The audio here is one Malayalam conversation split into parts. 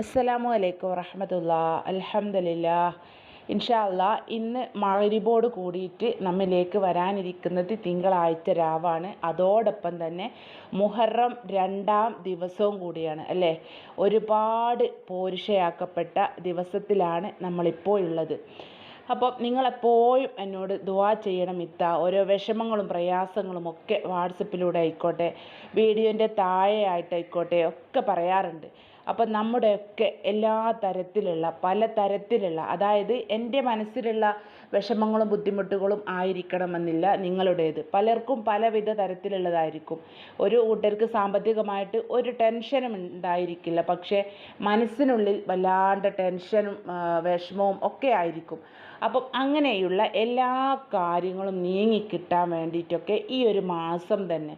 അസ്സലാമു അലൈക്കും വറഹമത്തുള്ള. അലഹമില്ല ഇൻഷാല്ല ഇന്ന് മഴരിബോട് കൂടിയിട്ട് നമ്മിലേക്ക് വരാനിരിക്കുന്നത് തിങ്കളാഴ്ച രാവാണ്. അതോടൊപ്പം തന്നെ മുഹറം രണ്ടാം ദിവസവും കൂടിയാണ് അല്ലേ? ഒരുപാട് പോരുഷയാക്കപ്പെട്ട ദിവസത്തിലാണ് നമ്മളിപ്പോൾ ഉള്ളത്. അപ്പോൾ നിങ്ങളെപ്പോഴും എന്നോട് ദുവാ ചെയ്യണം ഇത്ത. ഓരോ വിഷമങ്ങളും പ്രയാസങ്ങളും ഒക്കെ വാട്സപ്പിലൂടെ ആയിക്കോട്ടെ വീഡിയോന്റെ താഴെ ആയിട്ടായിക്കോട്ടെ ഒക്കെ പറയാറുണ്ട്. അപ്പം നമ്മുടെയൊക്കെ എല്ലാ തരത്തിലുള്ള പല തരത്തിലുള്ള അതായത് എന്റെ മനസ്സിലുള്ള വിഷമങ്ങളും ബുദ്ധിമുട്ടുകളും ആയിരിക്കണമെന്നില്ല നിങ്ങളുടേത്. പലർക്കും പലവിധ തരത്തിലുള്ളതായിരിക്കും. ഒരു കൂട്ടർക്ക് സാമ്പത്തികമായിട്ട് ഒരു ടെൻഷനും ഉണ്ടായിരിക്കില്ല. പക്ഷേ മനസ്സിനുള്ളിൽ വല്ലാണ്ട് ടെൻഷനും വിഷമവും ഒക്കെ ആയിരിക്കും. അപ്പം അങ്ങനെയുള്ള എല്ലാ കാര്യങ്ങളും നീങ്ങിക്കിട്ടാൻ വേണ്ടിയിട്ടൊക്കെ ഈ ഒരു മാസം തന്നെ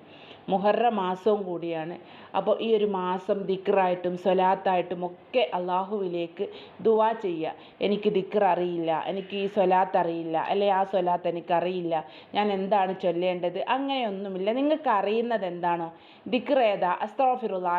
മുഹറ മാസവും കൂടിയാണ് അപ്പോൾ ഈ ഒരു മാസം ദിക്റായിട്ടും സ്വലാത്തായിട്ടും ഒക്കെ അള്ളാഹുവിലേക്ക് ദുവാ ചെയ്യുക. എനിക്ക് ദിക്ർ അറിയില്ല എനിക്ക് ഈ സ്വലാത്ത് അറിയില്ല അല്ലെ ആ സ്വലാത്ത് എനിക്കറിയില്ല ഞാൻ എന്താണ് ചൊല്ലേണ്ടത്? അങ്ങനെയൊന്നുമില്ല. നിങ്ങൾക്ക് അറിയുന്നത് എന്താണോ? ദിക്ർ ഏതാ? അസ്താഫിറുല്ലാ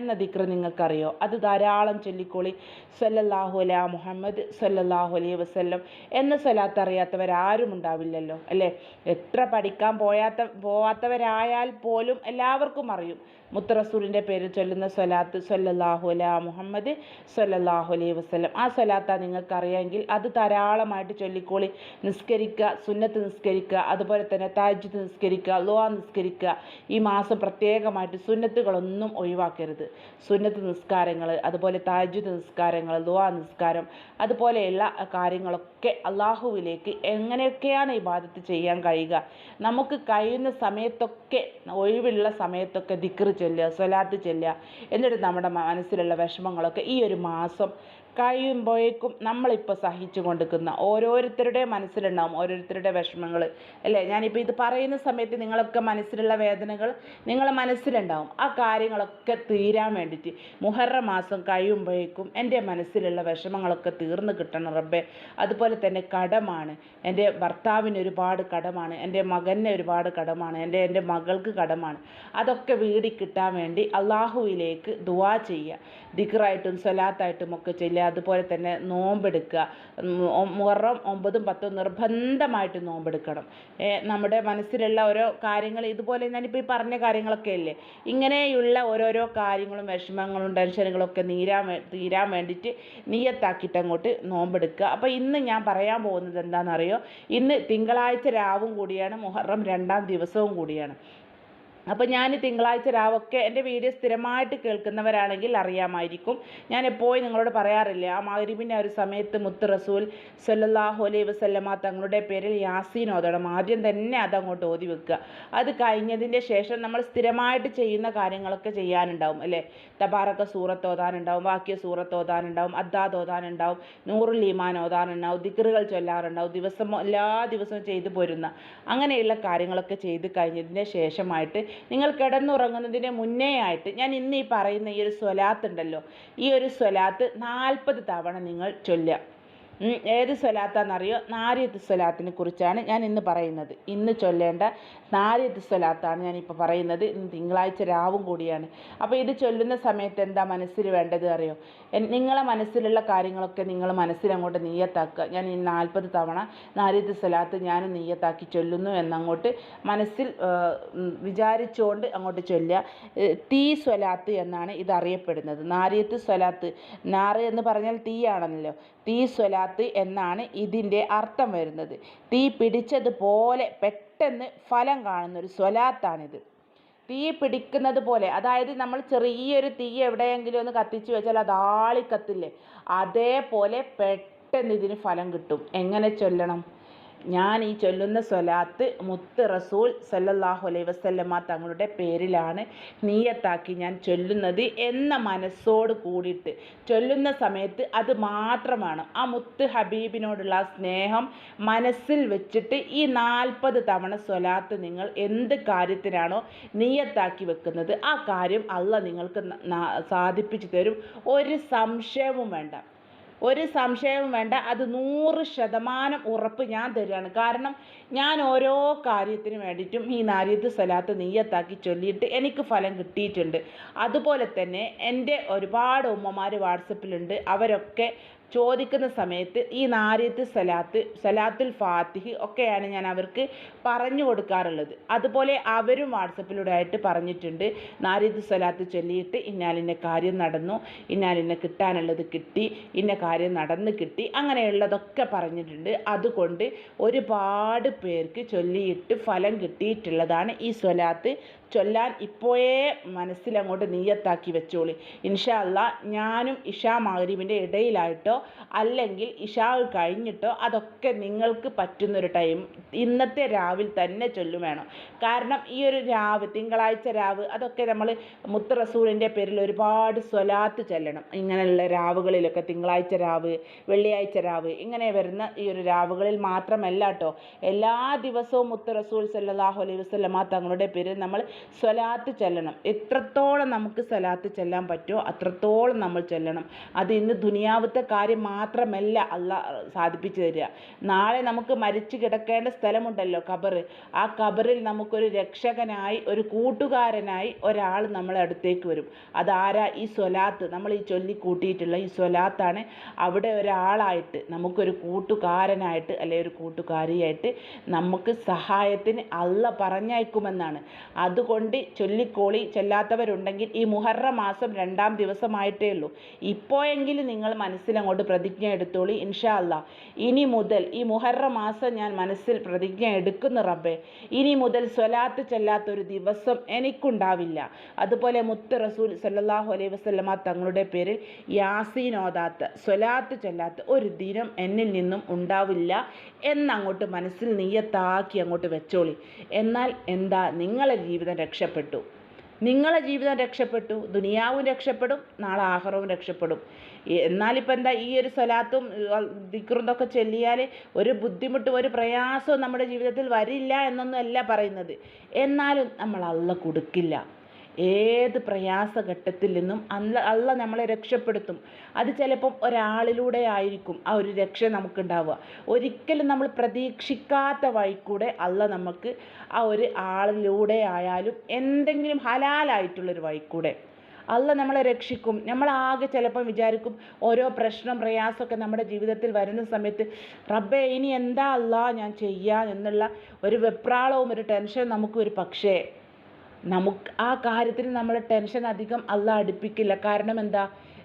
എന്ന ദിക്ർ നിങ്ങൾക്കറിയോ? അത് ധാരാളം ചൊല്ലിക്കോളി. സല്ലല്ലാഹു അലാ മുഹമ്മദ് സല്ലല്ലാഹു അലൈഹി വസല്ലം എന്ന സ്വലാത്ത് അറിയാത്തവരാരും ഉണ്ടാവില്ലല്ലോ അല്ലേ? എത്ര പഠിക്കാൻ പോയാത്ത പോവാത്തവരായാൽ പോലും എല്ലാവർക്കും അറിയും. മുത്തറസൂലിന്റെ പേര് ചൊല്ലുന്ന സ്വലാത്ത് സല്ലല്ലാഹു അലാ മുഹമ്മദ് സല്ലല്ലാഹു അലൈഹി വസല്ലം. ആ സ്വലാത്ത നിങ്ങൾക്ക് അറിയാമെങ്കിൽ അത് ധാരാളമായിട്ട് ചൊല്ലിക്കോളി. നിസ്കരിക്കുക സുന്നത്ത് നിസ്കരിക്കുക അതുപോലെ തന്നെ താജ്ജുദ് നിസ്കരിക്കുക ലോഹ നിസ്കരിക്കുക. ഈ മാസം പ്രത്യേകമായിട്ട് സുന്നത്തുകളൊന്നും ഒഴിവാക്കരുത്. സുന്നത്ത് നിസ്കാരങ്ങൾ അതുപോലെ താജ്ജുദ് നിസ്കാരങ്ങൾ ലോഹ നിസ്കാരം അതുപോലെയുള്ള കാര്യങ്ങളൊക്കെ അള്ളാഹുവിലേക്ക് എങ്ങനെയൊക്കെയാണ് ഇബാദത്ത് ചെയ്യാൻ കഴിയുക? നമുക്ക് കഴിയുന്ന സമയത്തൊക്കെ ഒഴിവുള്ള സമയത്തൊക്കെ ദിക്ർ ചൊല്ലുക സ്വലാത്ത് ചൊല്ലുക. എന്നിട്ട് നമ്മുടെ മനസ്സിലുള്ള വിഷമങ്ങളൊക്കെ ഈ ഒരു മാസം കഴിയുമ്പോഴേക്കും നമ്മളിപ്പോൾ സഹിച്ചു കൊണ്ടിരിക്കുന്ന ഓരോരുത്തരുടെ മനസ്സിലുണ്ടാവും ഓരോരുത്തരുടെ വിഷമങ്ങൾ. അല്ലേ? ഞാനിപ്പോൾ ഇത് പറയുന്ന സമയത്ത് നിങ്ങളൊക്കെ മനസ്സിലുള്ള വേദനകൾ നിങ്ങളെ മനസ്സിലുണ്ടാവും. ആ കാര്യങ്ങളൊക്കെ തീരാൻ വേണ്ടിയിട്ട് മുഹറ മാസം കഴിയുമ്പോഴേക്കും എന്റെ മനസ്സിലുള്ള വിഷമങ്ങളൊക്കെ തീർന്നു കിട്ടണം റബ്ബെ. അതുപോലെ തന്നെ കടമാണ്. എന്റെ ഭർത്താവിന് ഒരുപാട് കടമാണ്. എന്റെ മകന് ഒരുപാട് കടമാണ്. എന്റെ എന്റെ മകൾക്ക് കടമാണ്. അതൊക്കെ വീടി കിട്ടാൻ വേണ്ടി അള്ളാഹുവിലേക്ക് ദുവാ ചെയ്യുക. ദിക്റായിട്ടും സ്വലാത്തായിട്ടും ഒക്കെ ചൊല്ലുക അതുപോലെ തന്നെ നോമ്പെടുക്കുക. മുഹറം ഒമ്പതും പത്തും നിർബന്ധമായിട്ട് നോമ്പെടുക്കണം. നമ്മുടെ മനസ്സിലുള്ള ഓരോ കാര്യങ്ങൾ ഇതുപോലെ ഞാനിപ്പോൾ ഈ പറഞ്ഞ കാര്യങ്ങളൊക്കെ അല്ലേ ഇങ്ങനെയുള്ള ഓരോരോ കാര്യങ്ങളും വിഷമങ്ങളും ടെൻഷനുകളൊക്കെ നീരാൻ തീരാൻ വേണ്ടിയിട്ട് നീയത്താക്കിയിട്ട് അങ്ങോട്ട് നോമ്പെടുക്കുക. അപ്പോൾ ഇന്ന് ഞാൻ പറയാൻ പോകുന്നത് എന്താണെന്നറിയോ? ഇന്ന് തിങ്കളാഴ്ച രാവും കൂടിയാണ് മുഹറം രണ്ടാം ദിവസവും കൂടിയാണ്. അപ്പോൾ ഞാൻ തിങ്കളാഴ്ച രാവൊക്കെ എന്റെ വീഡിയോ സ്ഥിരമായിട്ട് കേൾക്കുന്നവരാണെങ്കിൽ അറിയാമായിരിക്കും. ഞാൻ എപ്പോഴും നിങ്ങളോട് പറയാറില്ല ആ മഗ്രിബിന്റെ ഒരു സമയത്ത് മുത്ത് റസൂൽ സല്ലല്ലാഹു അലൈഹി വസല്ലമ തങ്ങളുടെ പേരിൽ യാസീൻ ഓതണം. ആദ്യം തന്നെ അതങ്ങോട്ട് ഓതി വെക്കുക. അത് കഴിഞ്ഞതിന്റെ ശേഷം നമ്മൾ സ്ഥിരമായിട്ട് ചെയ്യുന്ന കാര്യങ്ങളൊക്കെ ചെയ്യാനുണ്ടാവും അല്ലേ? തബാറക്ക സൂറത്ത് ഓതാനുണ്ടാവും വാക്യ സൂറത്ത് ഓതാനുണ്ടാവും അദ്ദാദ് ഓതാനുണ്ടാവും നൂറുൽ ഈമാൻ ഓതാനുണ്ടാവും ദിക്റുകൾ ചൊല്ലാറുണ്ടാവും ദിവസം എല്ലാ ദിവസവും ചെയ്തു പോരുന്ന അങ്ങനെയുള്ള കാര്യങ്ങളൊക്കെ ചെയ്ത് കഴിഞ്ഞതിന്റെ ശേഷമായിട്ട് നിങ്ങൾ കിടന്നുറങ്ങുന്നതിന് മുന്നേ ആയിട്ട് ഞാൻ ഇന്ന് ഈ പറയുന്ന ഈ ഒരു സ്വലാത്ത് ഉണ്ടല്ലോ ഈ ഒരു സ്വലാത്ത് നാൽപ്പത് തവണ നിങ്ങൾ ചൊല്ലുക. ഏത് സ്വലാത്താണെന്നറിയോ നാരിയത്ത് സ്വലാത്തിനെ കുറിച്ചാണ് ഞാൻ ഇന്ന് പറയുന്നത്. ഇന്ന് ചൊല്ലേണ്ട നാരിയത്ത് സ്വലാത്താണ് ഞാനിപ്പോൾ പറയുന്നത്. തിങ്കളാഴ്ച രാവും കൂടിയാണ്. അപ്പോൾ ഇത് ചൊല്ലുന്ന സമയത്ത് എന്താ മനസ്സിൽ വേണ്ടത് അറിയോ? നിങ്ങളെ മനസ്സിലുള്ള കാര്യങ്ങളൊക്കെ നിങ്ങൾ മനസ്സിലങ്ങോട്ട് നീയത്താക്കുക. ഞാൻ ഈ നാൽപ്പത് തവണ നാരിയത്ത് സ്വലാത്ത് ഞാൻ നീയത്താക്കി ചൊല്ലുന്നു എന്നങ്ങോട്ട് മനസ്സിൽ വിചാരിച്ചുകൊണ്ട് അങ്ങോട്ട് ചൊല്ലുക. തീ സ്വലാത്ത് എന്നാണ് ഇത് അറിയപ്പെടുന്നത്. നാരിയത്ത് സ്വലാത്ത് നാറ് എന്ന് പറഞ്ഞാൽ തീയാണല്ലോ. തീ സ്വലാത്ത് എന്നാണ് ഇതിന്റെ അർത്ഥം വരുന്നത്. തീ പിടിച്ചതുപോലെ പെട്ടെന്ന് ഫലം കാണുന്നൊരു സ്വലാത്താണിത്. തീ പിടിക്കുന്നത് പോലെ. അതായത് നമ്മൾ ചെറിയൊരു തീ എവിടെയെങ്കിലും ഒന്ന് കത്തിച്ചു വെച്ചാൽ അത് ആളിക്കത്തില്ലേ? അതേപോലെ പെട്ടെന്ന് ഇതിന് ഫലം കിട്ടും. എങ്ങനെ ചൊല്ലണം? ഞാൻ ഈ ചൊല്ലുന്ന സ്വലാത്ത് മുത്ത് റസൂൽ സല്ലല്ലാഹു അലൈഹി വസല്ലമ തങ്ങളുടെ പേരിലാണ് നീയത്താക്കി ഞാൻ ചൊല്ലുന്നത് എന്ന മനസ്സോട് കൂടിയിട്ട്. ചൊല്ലുന്ന സമയത്ത് അത് മാത്രമാണ്. ആ മുത്ത് ഹബീബിനോടുള്ള സ്നേഹം മനസ്സിൽ വെച്ചിട്ട് ഈ നാൽപ്പത് തവണ സ്വലാത്ത് നിങ്ങൾ എന്ത് കാര്യത്തിനാണോ നീയത്താക്കി വെക്കുന്നത് ആ കാര്യം അല്ല നിങ്ങൾക്ക് സാധിപ്പിച്ചു തരും. ഒരു സംശയവും വേണ്ട. ഒരു സംശയവും വേണ്ട. അത് നൂറ് ശതമാനം ഉറപ്പ് ഞാൻ തരികയാണ് കാരണം ഞാൻ ഓരോ കാര്യത്തിന് വേണ്ടിയിട്ടും ഈ നാരിയത്ത് സ്ഥലത്ത് നീയത്താക്കി ചൊല്ലിയിട്ട് എനിക്ക് ഫലം കിട്ടിയിട്ടുണ്ട്. അതുപോലെ തന്നെ എന്റെ ഒരുപാട് ഉമ്മമാർ വാട്സപ്പിലുണ്ട്. അവരൊക്കെ ചോദിക്കുന്ന സമയത്ത് ഈ നാരിയത്ത് സലാത്ത് സലാത്തുൽ ഫാത്തിഹ് ഒക്കെയാണ് ഞാൻ അവർക്ക് പറഞ്ഞു കൊടുക്കാറുള്ളത്. അതുപോലെ അവരും വാട്സപ്പിലൂടെ ആയിട്ട് പറഞ്ഞിട്ടുണ്ട് നാരിയത്ത് സലാത്ത് ചൊല്ലിയിട്ട് ഇന്നാലിന്റെ കാര്യം നടന്നു ഇന്നാലിനെ കിട്ടാനുള്ളത് കിട്ടി ഇന്ന കാര്യം നടന്ന് കിട്ടി അങ്ങനെയുള്ളതൊക്കെ പറഞ്ഞിട്ടുണ്ട്. അതുകൊണ്ട് ഒരുപാട് പേർക്ക് ചൊല്ലിയിട്ട് ഫലം കിട്ടിയിട്ടുള്ളതാണ് ഈ സ്വലാത്ത് ചൊല്ലാൻ ഇപ്പോഴേ മനസ്സിലങ്ങോട്ട് നീയത്താക്കി വെച്ചോളി. ഇൻഷാ അല്ലാ ഞാനും ഇഷാ മഹരീബിന്റെ ഇടയിലായിട്ടോ അല്ലെങ്കിൽ ഇഷാ കഴിഞ്ഞിട്ടോ അതൊക്കെ നിങ്ങൾക്ക് പറ്റുന്നൊരു ടൈം ഇന്നത്തെ രാവിൽ തന്നെ ചൊല്ലും വേണം. കാരണം ഈ ഒരു രാവ് തിങ്കളാഴ്ച രാവ് അതൊക്കെ നമ്മൾ മുത്ത് റസൂലിന്റെ പേരിൽ ഒരുപാട് സ്വലാത്ത് ചെല്ലണം. ഇങ്ങനെയുള്ള രാവുകളിലൊക്കെ തിങ്കളാഴ്ച രാവ് വെള്ളിയാഴ്ച രാവ് ഇങ്ങനെ വരുന്ന ഈ ഒരു രാവുകളിൽ മാത്രമല്ല കേട്ടോ എല്ലാ ദിവസവും മുത്ത് റസൂൽ സല്ലാഹു അലൈഹി വസ്ലമ തങ്ങളുടെ പേരിൽ നമ്മൾ സ്വലാത്ത് ചെല്ലണം. എത്രത്തോളം നമുക്ക് സ്വലാത്ത് ചെല്ലാൻ പറ്റുമോ അത്രത്തോളം നമ്മൾ ചെല്ലണം. അത് ഇന്ന് ദുനിയാവത്തെ കാര്യം മാത്രമല്ല അല്ല സാധിപ്പിച്ചു തരിക. നാളെ നമുക്ക് മരിച്ചു കിടക്കേണ്ട സ്ഥലമുണ്ടല്ലോ ഖബർ ആ ഖബറിൽ നമുക്കൊരു രക്ഷകനായി ഒരു കൂട്ടുകാരനായി ഒരാൾ നമ്മളെ അടുത്തേക്ക് വരും. അതാരാ? ഈ സ്വലാത്ത്. നമ്മൾ ഈ ചൊല്ലി കൂട്ടിയിട്ടുള്ള ഈ സ്വലാത്താണ്. അവിടെ ഒരാളായിട്ട് നമുക്കൊരു കൂട്ടുകാരനായിട്ട് അല്ലെങ്കിൽ ഒരു കൂട്ടുകാരിയായിട്ട് നമുക്ക് സഹായത്തിന് അല്ല പറഞ്ഞയക്കുമെന്നാണ്. അതുകൊണ്ട് ചൊല്ലിക്കോളി ചെല്ലാത്തവരുണ്ടെങ്കിൽ ഈ മുഹറ മാസം രണ്ടാം ദിവസമായിട്ടേ ഉള്ളൂ. ഇപ്പോഴെങ്കിലും നിങ്ങൾ മനസ്സിലങ്ങോട്ട് പ്രതിജ്ഞ എടുത്തോളി ഇൻഷാ അല്ല. ഇനി മുതൽ ഈ മുഹറ മാസം ഞാൻ മനസ്സിൽ പ്രതിജ്ഞ എടുക്കുന്നു റബ്ബെ. ഇനി മുതൽ സ്വലാത്ത് ചെല്ലാത്ത ഒരു ദിവസം എനിക്കുണ്ടാവില്ല. അതുപോലെ മുത്ത് റസൂൽ സല്ലാഹു അലൈഹി വസ്ലമ തങ്ങളുടെ പേരിൽ യാസീനോദാത്ത് സ്വലാത്ത് ചെല്ലാത്ത ഒരു ദിനം എന്നിൽ നിന്നും ഉണ്ടാവില്ല എന്നങ്ങോട്ട് മനസ്സിൽ നീയത്താക്കി അങ്ങോട്ട് വെച്ചോളി. എന്നാൽ എന്താ നിങ്ങളെ ജീവിതം രക്ഷപ്പെട്ടു? നിങ്ങളെ ജീവിതം രക്ഷപ്പെട്ടു ദുനിയാവും രക്ഷപ്പെടും നാളെ ആഹാരവും രക്ഷപ്പെടും. എന്നാലിപ്പോൾ എന്താ ഈ ഒരു സ്വലാത്തും ദിക്റും ഇതൊക്കെ ചൊല്ലിയാൽ ഒരു ബുദ്ധിമുട്ടും ഒരു പ്രയാസവും നമ്മുടെ ജീവിതത്തിൽ വരില്ല എന്നൊന്നും അല്ല പറയുന്നത്. എന്നാലും നമ്മൾ അള്ള കൊടുക്കില്ല. ഏത് പ്രയാസഘട്ടത്തിൽ നിന്നും അല്ല അള്ള നമ്മളെ രക്ഷപ്പെടുത്തും. അത് ചിലപ്പം ഒരാളിലൂടെ ആയിരിക്കും ആ ഒരു രക്ഷ നമുക്കുണ്ടാവുക. ഒരിക്കലും നമ്മൾ പ്രതീക്ഷിക്കാത്ത വഴിക്കൂടെ അള്ള നമുക്ക് ആ ഒരു ആളിലൂടെ ആയാലും എന്തെങ്കിലും ഹലാലായിട്ടുള്ളൊരു വഴിക്കൂടെ അല്ല നമ്മളെ രക്ഷിക്കും. നമ്മളാകെ ചിലപ്പം വിചാരിക്കും ഓരോ പ്രശ്നം പ്രയാസമൊക്കെ നമ്മുടെ ജീവിതത്തിൽ വരുന്ന സമയത്ത് റബ്ബേ ഇനി എന്താ അല്ല ഞാൻ ചെയ്യാൻ എന്നുള്ള ഒരു വെപ്രാളവും ഒരു ടെൻഷനും നമുക്ക് ഒരു പക്ഷേ നമുക്ക് ആ കാര്യത്തിന് നമ്മൾ ടെൻഷൻ അധികം അല്ല അടുപ്പിക്കില്ല. കാരണം എന്താ?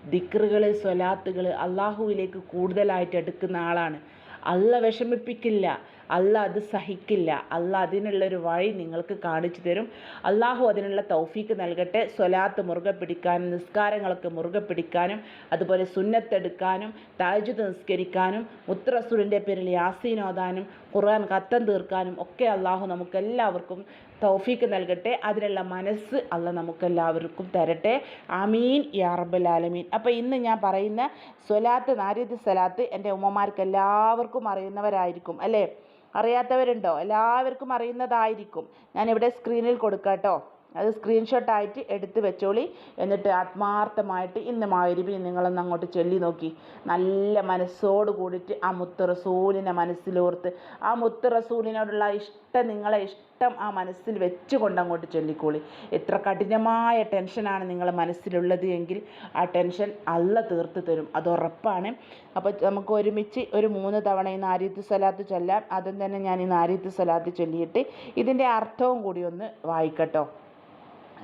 ദിക്റുകൾ സ്വലാത്തുകൾ അള്ളാഹുവിലേക്ക് കൂടുതലായിട്ട് എടുക്കുന്ന ആളാണ്. അല്ല വിഷമിപ്പിക്കില്ല. അല്ല അത് സഹിക്കില്ല. അല്ല അതിനുള്ളൊരു വഴി നിങ്ങൾക്ക് കാണിച്ചു തരും. അള്ളാഹു അതിനുള്ള തൗഫീക്ക് നൽകട്ടെ. സ്വലാത്ത് മുറുകെ പിടിക്കാനും നിസ്കാരങ്ങളൊക്കെ മുറുകെ പിടിക്കാനും അതുപോലെ സുന്നത്തെടുക്കാനും താജുദ് നിസ്കരിക്കാനും മുത്തറസൂലിന്റെ പേരിൽ യാസീൻ ഓതാനും ഖുർആൻ കത്തം തീർക്കാനും ഒക്കെ അള്ളാഹു നമുക്കെല്ലാവർക്കും തൗഫീക്ക് നൽകട്ടെ. അതിനുള്ള മനസ്സ് അല്ല നമുക്കെല്ലാവർക്കും തരട്ടെ. അമീൻ യാ റബ്ബൽ ആലമീൻ. അപ്പോൾ ഇന്ന് ഞാൻ പറയുന്ന സ്വലാത്ത് നാരിദ് സ്വലാത്ത് എന്റെ ഉമ്മമാർക്ക് എല്ലാവർക്കും അറിയുന്നവരായിരിക്കും അല്ലേ? അറിയാത്തവരുണ്ടോ? എല്ലാവർക്കും അറിയുന്നതായിരിക്കും. ഞാനിവിടെ സ്ക്രീനിൽ കൊടുക്കാം കേട്ടോ അത് സ്ക്രീൻഷോട്ടായിട്ട് എടുത്ത് വെച്ചോളി. എന്നിട്ട് ആത്മാർത്ഥമായിട്ട് ഇന്ന് മായിരിബിന് നിങ്ങളൊന്ന് അങ്ങോട്ട് ചൊല്ലി നോക്കി. നല്ല മനസ്സോട് കൂടിയിട്ട് ആ മുത്ത് റസൂലിനെ മനസ്സിലോർത്ത്. ആ മുത്ത് റസൂലിനോടുള്ള ഇഷ്ടം നിങ്ങളെ ഇഷ്ടം ആ മനസ്സിൽ വെച്ചുകൊണ്ട് അങ്ങോട്ട് ചൊല്ലിക്കോളി. എത്ര കഠിനമായ ടെൻഷനാണ് നിങ്ങളെ മനസ്സിലുള്ളത് എങ്കിൽ ആ ടെൻഷൻ അല്ല തീർത്ത് തരും. അത് ഉറപ്പാണ്. അപ്പോൾ നമുക്ക് ഒരുമിച്ച് ഒരു മൂന്ന് തവണ ഈ നാരിയത്ത് സലാത്ത് ചൊല്ലാം. അതും തന്നെ ഞാൻ ഈ നാരിയത്ത് സലാത്ത് ചൊല്ലിയിട്ട് ഇതിന്റെ അർത്ഥവും കൂടി ഒന്ന് വായിക്കട്ടോ.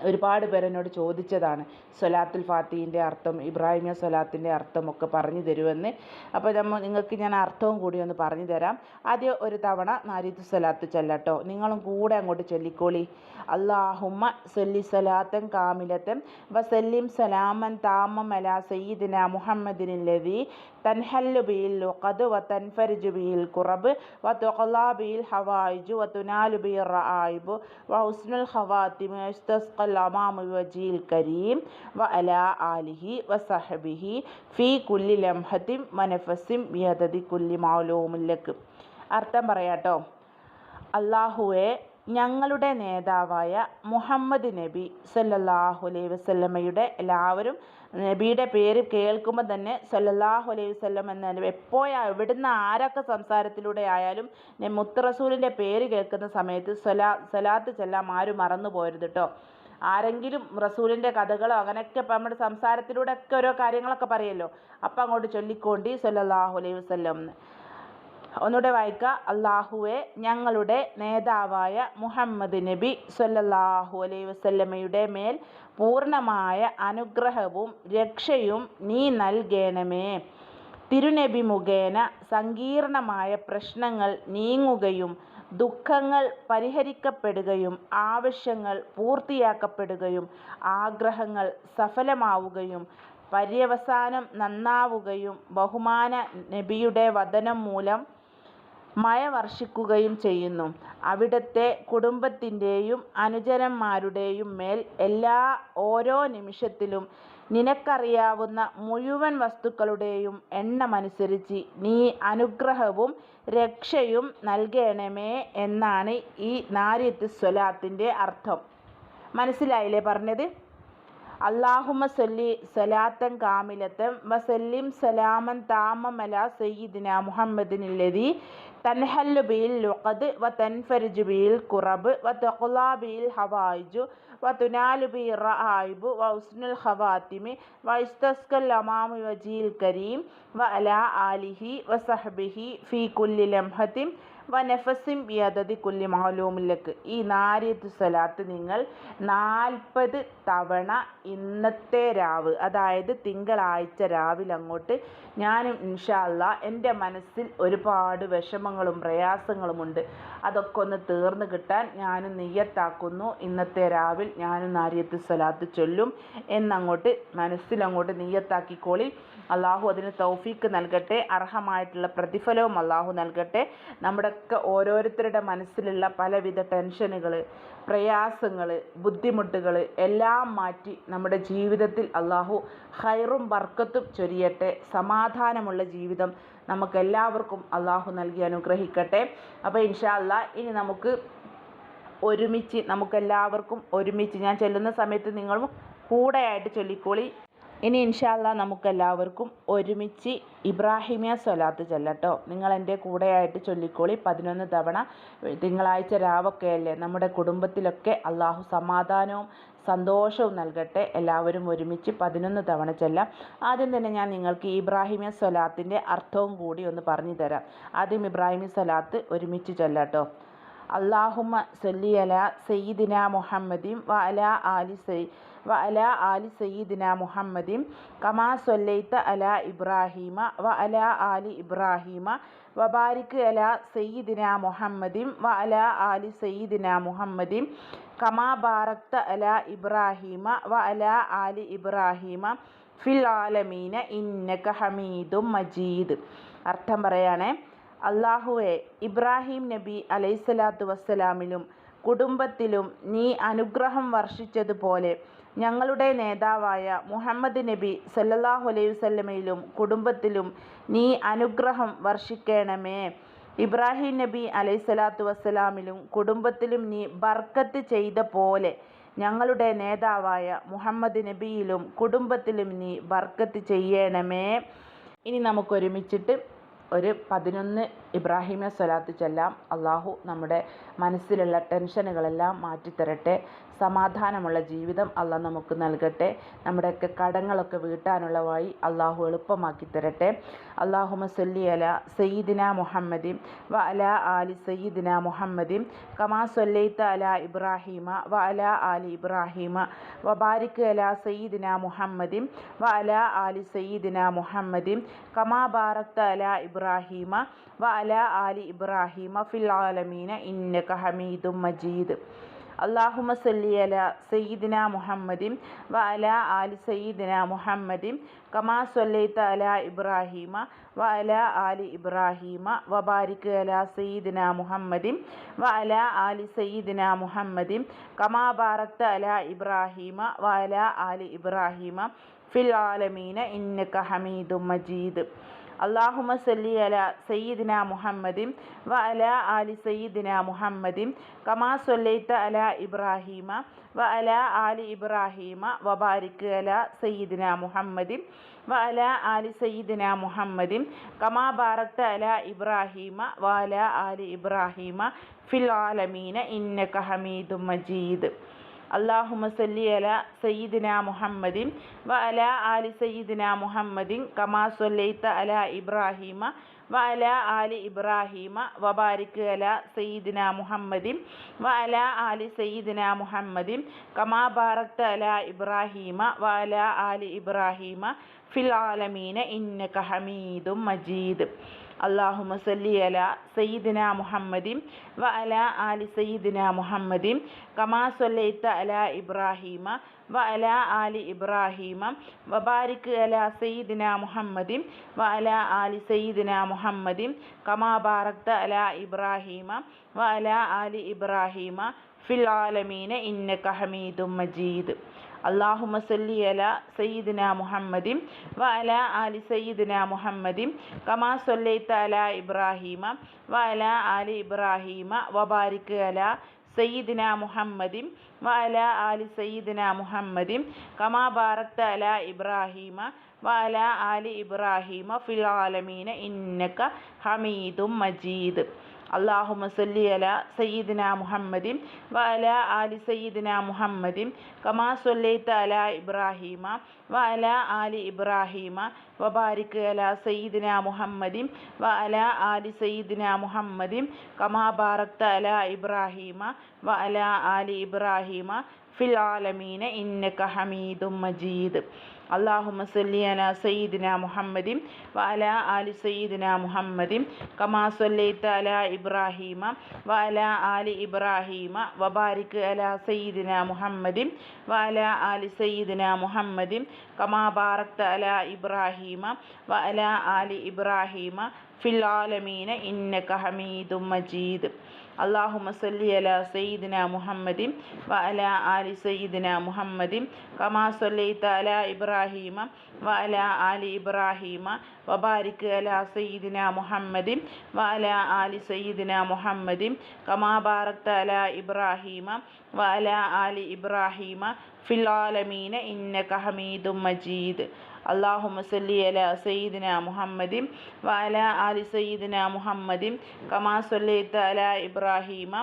ഒരുപാട് പേർ എന്നോട് ചോദിച്ചതാണ് സൊലാത്തുൽ ഫാത്തിന്റെ അർത്ഥം ഇബ്രാഹിമിയ സൊലാത്തിന്റെ അർത്ഥം ഒക്കെ പറഞ്ഞു തരുമെന്ന്. അപ്പോൾ നമ്മൾ നിങ്ങൾക്ക് ഞാൻ അർത്ഥവും കൂടി ഒന്ന് പറഞ്ഞു തരാം. ആദ്യം ഒരു തവണ നാരിത്തു സൊലാത്ത് ചൊല്ലട്ടോ. നിങ്ങളും കൂടെ അങ്ങോട്ട് ചൊല്ലിക്കോളി. അള്ളാഹുമ്മ സൊല്ലി സലാത്തൻ കാമിലത്തൻ വസല്ലിം സലാമൻ താമം അല സയ്യിദിന മുഹമ്മദിൻ ലവി തൻഹല്ലു ബിയിൽ ലുഖദ് വ തൻഫരിജു ബിൽ ഖുറബ് വ തുഖലാ ബിയിൽ ഹവായിജു വ തുനാലു ബിൽ റആയിബ് വ ഹുസ്നുൽ ഖവാത്തിമ അമാമു വജീൽ കരീം വ ആലിഹി വ സഹബിഹി ഫീ കുല്ലി ലംഹത്തിം മനഫസിം ബിയദതി കുല്ലി മൗലൂമില്ലക്ക് അർത്ഥം പറയാട്ടോ അള്ളാഹുവെ ഞങ്ങളുടെ നേതാവായ മുഹമ്മദ് നബി സല്ലല്ലാഹു അലൈഹി വസല്ലമയുടെ എല്ലാവരും നബിയുടെ പേര് കേൾക്കുമ്പോൾ തന്നെ സല്ലല്ലാഹു അലൈഹി വസല്ലം എന്ന എപ്പോഴാ എവിടുന്ന് ആരൊക്കെ സംസാരത്തിലൂടെ ആയാലും മുത്തറസൂലിന്റെ പേര് കേൾക്കുന്ന സമയത്ത് സലാ സലാത്ത് ചെല്ലാം ആരും മറന്നു പോരുത് കേട്ടോ ആരെങ്കിലും റസൂലിന്റെ കഥകളോ അങ്ങനെയൊക്കെ ഇപ്പം നമ്മുടെ സംസാരത്തിലൂടെ ഒക്കെ ഓരോ കാര്യങ്ങളൊക്കെ പറയുമല്ലോ അപ്പം അങ്ങോട്ട് ചൊല്ലിക്കോണ്ടി സല്ലാഹു അലൈഹി എന്ന് ഒന്നുകൂടെ വായിക്കുക അള്ളാഹുവെ ഞങ്ങളുടെ നേതാവായ മുഹമ്മദ് നബി സല്ലല്ലാഹു അലൈഹി വസല്ലമയുടെ മേൽ പൂർണമായ അനുഗ്രഹവും രക്ഷയും നീ നൽകണമേ. തിരുനബി മുഖേന സങ്കീർണമായ പ്രശ്നങ്ങൾ നീങ്ങുകയും ദുഃഖങ്ങൾ പരിഹരിക്കപ്പെടുകയും ആവശ്യങ്ങൾ പൂർത്തിയാക്കപ്പെടുകയും ആഗ്രഹങ്ങൾ സഫലമാവുകയും പര്യവസാനം നന്നാവുകയും ബഹുമാന നബിയുടെ വദനം മൂലം മഴ വർഷിക്കുകയും ചെയ്യുന്നു. അവിടുത്തെ കുടുംബത്തിന്റെയും അനുചരന്മാരുടെയും മേൽ എല്ലാ ഓരോ നിമിഷത്തിലും നിനക്കറിയാവുന്ന മുഴുവൻ വസ്തുക്കളുടെയും എണ്ണമനുസരിച്ച് നീ അനുഗ്രഹവും രക്ഷയും നൽകണമേ എന്നാണ് ഈ നാരിയത്ത് സ്വലാത്തിന്റെ അർത്ഥം. മനസ്സിലായില്ലേ പറഞ്ഞത്? അള്ളാഹുമ്മ സൊല്ലി സലാത്തൻ കാമിലത്തൻ വസല്ലിം സലാമൻ താമമല സയ്യിദിന മുഹമ്മദിനില്ലതി തൻഹല്ലു ബിയിൽ ലുഖദ് വ തൻഫരിജു ബിയിൽ കുറബ് വ തഖ്ലാ ബിയിൽ ഹവായിജു വ തുനാലു ബി റആയിബു വ ഉസ്നുൽ ഹവാത്തിമി വ ഇസ്തസ്കൽ അമാമു വജീൽ കരീം വ അലാ ആലിഹി വ സഹബിഹി ഫി കുല്ലി ലംഹത്തിൻ വ യദതി കുല്ലി മാലൂമില്ലക്ക് ഈ നാരിയത്ത് സ്വലാത്ത് നിങ്ങൾ നാൽപ്പത് തവണ ഇന്നത്തെ രാവ് അതായത് തിങ്കളാഴ്ച രാവിലെ അങ്ങോട്ട് ഞാനും ഇൻഷാല്ല എന്റെ മനസ്സിൽ ഒരുപാട് വിഷമങ്ങളും പ്രയാസങ്ങളുമുണ്ട് അതൊക്കെ ഒന്ന് തീർന്നു കിട്ടാൻ ഞാനും നെയ്യത്താക്കുന്നു. ഇന്നത്തെ രാവിൽ ഞാനും നാരിയത്ത് സ്വലാത്ത് ചൊല്ലും. എന്നങ്ങോട്ട് മനസ്സിലങ്ങോട്ട് നെയ്യത്താക്കിക്കോളി. അള്ളാഹു അതിന് തൗഫീക്ക് നൽകട്ടെ അർഹമായിട്ടുള്ള പ്രതിഫലവും അള്ളാഹു നൽകട്ടെ. നമ്മുടെയൊക്കെ ഓരോരുത്തരുടെ മനസ്സിലുള്ള പലവിധ ടെൻഷനുകൾ പ്രയാസങ്ങൾ ബുദ്ധിമുട്ടുകൾ എല്ലാം മാറ്റി നമ്മുടെ ജീവിതത്തിൽ അള്ളാഹു ഹൈറും വർക്കത്തും ചൊരിയട്ടെ. സമാധാനമുള്ള ജീവിതം നമുക്കെല്ലാവർക്കും അള്ളാഹു നൽകി അനുഗ്രഹിക്കട്ടെ. അപ്പോൾ ഇൻഷാ അല്ലാ ഇനി നമുക്ക് ഒരുമിച്ച് നമുക്കെല്ലാവർക്കും ഒരുമിച്ച്. ഞാൻ ചെല്ലുന്ന സമയത്ത് നിങ്ങളും കൂടെയായിട്ട് ചൊല്ലിക്കോളി. ഇനി ഇൻഷാല്ല നമുക്കെല്ലാവർക്കും ഒരുമിച്ച് ഇബ്രാഹിമിയ സ്വലാത്ത് ചൊല്ലട്ടോ. നിങ്ങൾ എന്റെ കൂടെയായിട്ട് ചൊല്ലിക്കോളി പതിനൊന്ന് തവണ തിങ്കളാഴ്ച രാവൊക്കെ അല്ലേ നമ്മുടെ കുടുംബത്തിലൊക്കെ അള്ളാഹു സമാധാനവും സന്തോഷവും നൽകട്ടെ. എല്ലാവരും ഒരുമിച്ച് പതിനൊന്ന് തവണ ചൊല്ലാം. ആദ്യം തന്നെ ഞാൻ നിങ്ങൾക്ക് ഇബ്രാഹിമിയ സ്വലാത്തിന്റെ അർത്ഥവും കൂടി ഒന്ന് പറഞ്ഞു തരാം. ആദ്യം ഇബ്രാഹിമി സ്വലാത്ത് ഒരുമിച്ച് ചൊല്ലാട്ടോ. അള്ളാഹുമ സല്ലി അല സയ്യിദിന മുഹമ്മദിൻ വ അല ആലി സൈ വ അല ആലി സയ്യിദിന മുഹമ്മദിൻ കമാ സൊല്ലൈത്ത അല ഇബ്രാഹീമ വ അല ആലി ഇബ്രാഹീമ വബാരിക് അല സയ്യിദിന മുഹമ്മദിൻ വ അല ആലി സയ്യിദിന മുഹമ്മദിൻ കമാ ബാറക്ത അല ഇബ്രാഹീമ വ അല ആലി ഇബ്രാഹീമ ഫിൽ ആലമീന ഇന്നക ഹമീദും മജീദ്. അർത്ഥം പറയാണേ അള്ളാഹുവെ ഇബ്രാഹിം നബി അലൈഹിസ്സലാത്തു വസ്സലാമിലും കുടുംബത്തിലും നീ അനുഗ്രഹം വർഷിച്ചതുപോലെ ഞങ്ങളുടെ നേതാവായ മുഹമ്മദ് നബി സല്ലല്ലാഹു അലൈഹി വസല്ലമയിലും കുടുംബത്തിലും നീ അനുഗ്രഹം വർഷിക്കണമേ. ഇബ്രാഹിം നബി അലൈഹിസ്സലാത്തു വസ്സലാമിലും കുടുംബത്തിലും നീ ബർക്കത്ത് ചെയ്ത പോലെ ഞങ്ങളുടെ നേതാവായ മുഹമ്മദ് നബിയിലും കുടുംബത്തിലും നീ ബർക്കത്ത് ചെയ്യണമേ. ഇനി നമുക്കൊരുമിച്ചിട്ട് ഒരു പതിനൊന്ന് ഇബ്രാഹിമ സ്വലാത്ത് ചെല്ലാം. അള്ളാഹു നമ്മുടെ മനസ്സിലുള്ള ടെൻഷനുകളെല്ലാം മാറ്റിത്തരട്ടെ. സമാധാനമുള്ള ജീവിതം അള്ളാഹ് നമുക്ക് നൽകട്ടെ. നമ്മുടെയൊക്കെ കടങ്ങളൊക്കെ വീട്ടാനുള്ള വഴി അള്ളാഹു എളുപ്പമാക്കി തരട്ടെ. അള്ളാഹുമ സല്ലി അല സയ്യിദിന മുഹമ്മദിൻ വ അല ആലി സയ്യിദിന മുഹമ്മദിൻ കമാ സൊല്ലൈത്ത അല ഇബ്രാഹീമ വ അല ആലി ഇബ്രാഹീമ വ ബാരിക്ക് അല സയ്യിദിന മുഹമ്മദിൻ വ അല ആലി സയ്യിദിന മുഹമ്മദിൻ കമാ ബാറക്ത അല ഇബ്രാഹീമ വ അല ആലി ഇബ്രാഹീമ ഫിൽ ആലമീന ഇന്നക ഹമീദും മജീദ്. അള്ളാഹുമ സല്ലി അല സയ്യിദിന മുഹമ്മദിം വ അല ആലി സയ്യിദിന മുഹമ്മദിൻ കമാ സൊല്ലൈത്ത അല ഇബ്രാഹീമ വ അല ആലി ഇബ്രാഹീമ വ ബാരിക് അല സയ്യിദിന മുഹമ്മദിൻ വ അല ആലി സയ്യിദിന മുഹമ്മദിൻ കമാ ബാറക്ത അല ഇബ്രാഹീമ വ അല ആലി ഇബ്രാഹീമ ഫിൽ ആലമീന ഇന്നക ഹമീദും മജീദ്. അള്ളാഹുമ സല്ലി അല സയ്യിദിന മുഹമ്മദിൻ വ അല ആലി സയ്യിദിന മുഹമ്മദിൻ കമാ സൊല്ലൈത്ത അല ഇബ്രാഹീമ വ അല ആലി ഇബ്രാഹീമ വബാരിക്ക് അല സയ്യിദിന മുഹമ്മദിൻ വ അല ആലി സയ്യിദിന മുഹമ്മദിൻ കമാ ബാറത്ത് അല ഇബ്രാഹീമ വ അല ആലി ഇബ്രാഹീമ ഫിൽ ആലമീന ഇന്നക ഹമീദും മജീദ്. അള്ളാഹുമ സല്ലി അല സയ്യിദിന മുഹമ്മദിൻ വ അല ആലി സയ്യിദിന മുഹമ്മദിൻ കമാ സൊല്ലൈത്ത അല ഇബ്രാഹീമ വ അല ആലി ഇബ്രാഹീമ വബാരിക്ക് അല സയ്യിദിന മുഹമ്മദിൻ വ അല ആലി സയ്യിദിന മുഹമ്മദിൻ കമാ ബാറക്ത അല ഇബ്രാഹീമ വ അല ആലി ഇബ്രാഹീമ ഫിൽ ആലമീന ഇന്നക ഹമീദും മജീദ്. അള്ളാഹു മസല്ലി അല സയ്യിദിന മുഹമ്മദിം വ അല ആലി സയ്യിദിന മുഹമ്മദിം കമാ സൊല്ലൈത്ത അല ഇബ്രാഹീമ വ അല ആലി ഇബ്രാഹീമ വബാരിക്ക് അല സയ്യിദിന മുഹമ്മദിം വ അല ആലി സയ്യിദിന മുഹമ്മദിം കമാ ബാറക്ത അല ഇബ്രാഹീമ വ അല ആലി ഇബ്രാഹീമ ഫിൽ ആലമീന ഇന്നക ഹമീദും മജീദ് അള്ളാഹുമ സല്ലി അല സയ്യിദിന മുഹമ്മദിം വ അല ആലി സയ്യിദിന മുഹമ്മദിം കമാ സൊല്ലൈത്ത അല ഇബ്രാഹീമ വ അല ആലി ഇബ്രാഹീമ വബാരിക്ക് അല സയ്യിദിന മുഹമ്മദിം വ അല ആലി സയ്യിദിന മുഹമ്മദിം കമാ ബാറത്ത് അല ഇബ്രാഹീമ വ അല ആലി ഇബ്രാഹീമ ഫിൽ ആലമീന ഇന്നക ഹമീദും മജീദ്. അള്ളാഹു മസല്ലി അല സയ്യിദിന മുഹമ്മദിം വ അല ആലി സയ്യിദിന മുഹമ്മദിം കമാ സൊല്ലൈത്ത അല ഇബ്രാഹീമ വ അല ആലി ഇബ്രാഹീമ വബാരിക് അല സയ്യിദിന മുഹമ്മദിം വ അല ആലി സയ്യിദിന മുഹമ്മദിം കമാ ബാറത്ത അല ഇബ്രാഹീമ വ അല ആലി ഇബ്രാഹീമ ഫിൽ ആലമീന ഇന്നക ഹമീദും മജീദ്. അള്ളാഹുമ സൊല്ലിയന സയ്യിദിന മുഹമ്മദിം വാല ആലി സയ്യിദിന മുഹമ്മദിം കമാ സൊല്ലൈത്ത അല ഇബ്രാഹീമ വാല ആലി ഇബ്രാഹീമ വബാരിക് അല സയ്യിദിന മുഹമ്മദിൻ വാല ആലി സയ്യിദിന മുഹമ്മദിൻ കമാ ബാറക്ത അല ഇബ്രാഹീമ വാല ആലി ഇബ്രാഹീമ ഫിൽ ആലമീന ഇന്നക ഹമീദും മജീദ് അള്ളാഹു സല്ലി അല സയ്യിദിന മുഹമ്മദിം വ അല ആലി സയ്യിദിന മുഹമ്മദിം കമാ സല്ലൈത്ത അല ഇബ്രാഹീമ വ അല ആലി ഇബ്രാഹീമ വബാരിക് അല സയ്യിദിന മുഹമ്മദിം വ അല ആലി സയ്യിദിന മുഹമ്മദിൻ കമാബാറത്ത് അല ഇബ്രാഹീമ വ അല ആലി ഇബ്രാഹീമ ഫിൽ ആലമീന ഇന്നക ഹമീദും മജീദ് അള്ളാഹു മസല്ലി അല സയ്യിദിന മുഹമ്മദിം വഅല ആലി സയ്യിദിന മുഹമ്മദിം കമാ സൊല്ലൈത്ത അല ഇബ്രാഹീമ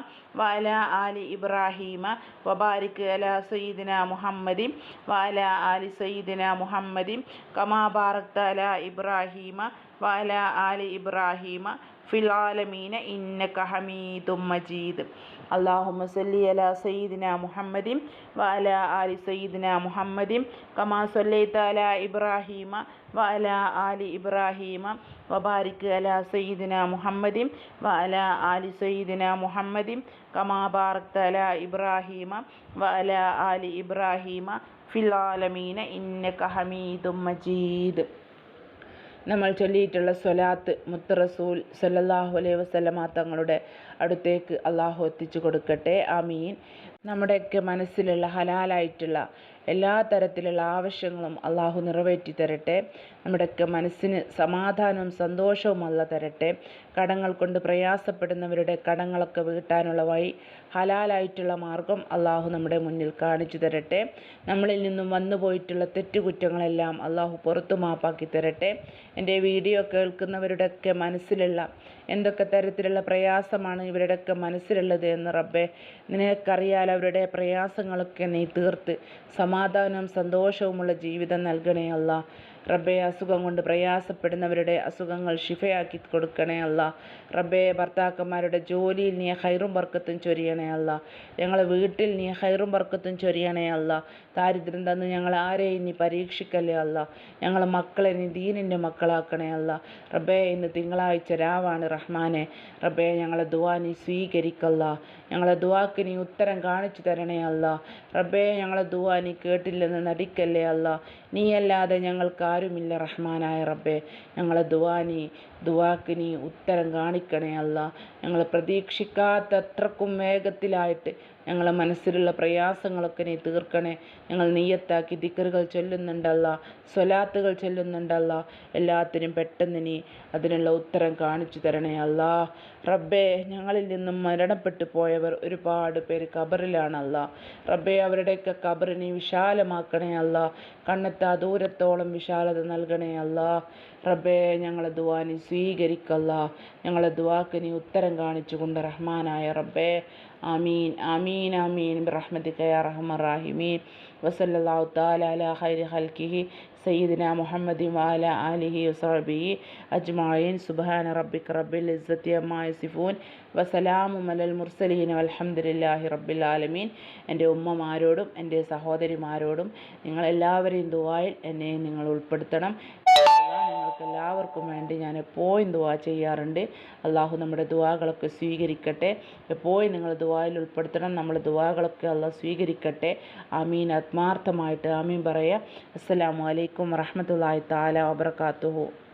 വഅല ആലി ഇബ്രാഹീമ വബാരിക് അല സയ്യിദിന മുഹമ്മദിം വഅല ആലി സയ്യിദിന മുഹമ്മദിൻ കമാ ബാറക്ത അല ഇബ്രാഹീമ വഅല ആലി ഇബ്രാഹീമ ഫിൽ ആലമീന ഇന്നക ഹമീദും മജീദ് അള്ളാഹുമ സല്ലി അല സയ്യിദിന മുഹമ്മദിം വഅല ആലി സയ്യിദിന മുഹമ്മദിം കമാ സല്ലൈത അല ഇബ്രാഹീമ വഅല ആലി ഇബ്രാഹീമ വബാരിക് അല സയ്യിദിന മുഹമ്മദിം വഅല ആലി സയ്യിദിന മുഹമ്മദിൻ കമാ ബാറക്ത അല ഇബ്രാഹീമ വഅല ആലി ഇബ്രാഹീമ ഫിൽ ആലമീന ഇന്നക ഹമീദും മജീദ്. നമ്മൾ ചൊല്ലിയിട്ടുള്ള സ്വലാത്ത് മുത്ത് റസൂൽ സല്ലല്ലാഹു അലൈഹി വസല്ലമ തങ്ങളുടെ അടുത്തേക്ക് അള്ളാഹു എത്തിച്ചു കൊടുക്കട്ടെ. ആമീൻ. നമ്മുടെയൊക്കെ മനസ്സിലുള്ള ഹലാലായിട്ടുള്ള എല്ലാ തരത്തിലുള്ള ആവശ്യങ്ങളും അള്ളാഹു നിറവേറ്റി തരട്ടെ നമ്മുടെയൊക്കെ മനസ്സിന് സമാധാനവും സന്തോഷവും അല്ല തരട്ടെ. കടങ്ങൾ കൊണ്ട് പ്രയാസപ്പെടുന്നവരുടെ കടങ്ങളൊക്കെ വീട്ടാനുള്ള വഴി ഹലാലായിട്ടുള്ള മാർഗം അള്ളാഹു നമ്മുടെ മുന്നിൽ കാണിച്ചു തരട്ടെ. നമ്മളിൽ നിന്നും വന്നു പോയിട്ടുള്ള തെറ്റുകുറ്റങ്ങളെല്ലാം അള്ളാഹു പുറത്തു മാപ്പാക്കി തരട്ടെ. എന്റെ വീഡിയോ കേൾക്കുന്നവരുടെയൊക്കെ മനസ്സിലുള്ള എന്തൊക്കെ തരത്തിലുള്ള പ്രയാസമാണ് ഇവരുടെയൊക്കെ മനസ്സിലുള്ളത് എന്ന് റബ്ബെ നിനക്കറിയാൽ അവരുടെ പ്രയാസങ്ങളൊക്കെ നീ തീർത്ത് സമാധാനവും സന്തോഷവുമുള്ള ജീവിതം നൽകണേ അല്ല റബ്ബെ അസുഖം കൊണ്ട് പ്രയാസപ്പെടുന്നവരുടെ അസുഖങ്ങൾ ഷിഫയാക്കി കൊടുക്കണേ അല്ല. റബ്ബെ ഭർത്താക്കന്മാരുടെ ജോലിയിൽ നീ ഹൈറും വർക്കത്തും ചൊരിയണേ അല്ല. ഞങ്ങളെ വീട്ടിൽ നീ ഹൈറും വർക്കത്തും ചൊരിയണേ അല്ല. ദാരിദ്ര്യം തന്ന് ഞങ്ങൾ ആരെയും നീ പരീക്ഷിക്കല്ലേ അല്ല. ഞങ്ങളെ മക്കളെ നീ ദീനിന്റെ മക്കളാക്കണേ അല്ല. റബ്ബെ ഇന്ന് തിങ്കളാഴ്ച രാവാണ് റഹ്മാനെ. റബ്ബെ ഞങ്ങളെ ദുവാ നീ സ്വീകരിക്കല്ല. ഞങ്ങളെ ദുവാക്ക് നീ ഉത്തരം കാണിച്ചു തരണേ അല്ല. റബ്ബെ ഞങ്ങളെ ദുവാ നീ കേട്ടില്ലെന്ന് നടിക്കല്ലേ അല്ല. നീയല്ലാതെ ഞങ്ങൾക്ക് ആരുമില്ല റഹ്മാനായ റബ്ബെ. ഞങ്ങളെ ദുവാ നീ ദുവാക്ക് നീ ഉത്തരം കാണിക്കണേ അല്ല. ഞങ്ങൾ പ്രതീക്ഷിക്കാത്ത അത്രക്കും വേഗത്തിലായിട്ട് ഞങ്ങളെ മനസ്സിലുള്ള പ്രയാസങ്ങളൊക്കെ നീ തീർക്കണേ. ഞങ്ങൾ നീയത്താക്കി ദിക്കറുകൾ ചൊല്ലുന്നുണ്ടല്ല. സ്വലാത്തുകൾ ചൊല്ലുന്നുണ്ടല്ല. എല്ലാത്തിനും പെട്ടെന്ന് നീ അതിനുള്ള ഉത്തരം കാണിച്ചു തരണേ അല്ലാ. റബ്ബേ ഞങ്ങളിൽ നിന്നും മരണപ്പെട്ടു പോയവർ ഒരുപാട് പേര് ഖബറിലാണല്ല. റബ്ബേ അവരുടെയൊക്കെ കബറിനെ വിശാലമാക്കണേ അല്ല. കണ്ണെത്താ ദൂരത്തോളം വിശാലത നൽകണേ അല്ല. റബ്ബേ ഞങ്ങളെ ദുവാ നീ സ്വീകരിക്കല്ല. ഞങ്ങളെ ദുവാക്ക് നീ ഉത്തരം കാണിച്ചുകൊണ്ട് റഹ്മാനായ റബ്ബേ. ആമീൻ ആമീൻ ആമീൻ. ബിറഹ്മതിക യാ റഹ്മർ റാഹിമീൻ. താല അലാ ഖൈരി ഖൽഖിഹി സയ്യിദിന മുഹമ്മദി വാല ആലിഹി വസഹബിഹി അജ്മഈൻ. സുബ്ഹാന റബ്ബിക റബ്ബിൽ ഇസ്സത്തി അമ്മാ യസിഫൂൻ. വസലാമും അലൽ മുർസലീൻ. വൽഹംദുലില്ലാഹി റബ്ബിൽ ആലമീൻ. എന്റെ ഉമ്മമാരോടും എന്റെ സഹോദരിമാരോടും നിങ്ങളെല്ലാവരെയും ദുആയിൽ എന്നെ നിങ്ങൾ ഉൾപ്പെടുത്തണം. നിങ്ങൾക്ക് എല്ലാവർക്കും വേണ്ടി ഞാൻ എപ്പോഴും ദുവാ ചെയ്യാറുണ്ട്. അള്ളാഹു നമ്മുടെ ദുവാകളൊക്കെ സ്വീകരിക്കട്ടെ. എപ്പോഴും നിങ്ങൾ ദുവായിൽ ഉൾപ്പെടുത്തണം. നമ്മൾ ദുവാകളൊക്കെ അള്ളാഹ് സ്വീകരിക്കട്ടെ. ആമീൻ. ആത്മാർത്ഥമായിട്ട് ആമീൻ പറയാം. അസ്സലാമു അലൈക്കും വറഹ്മത്തുള്ളാഹി തആല വബറകാതുഹു.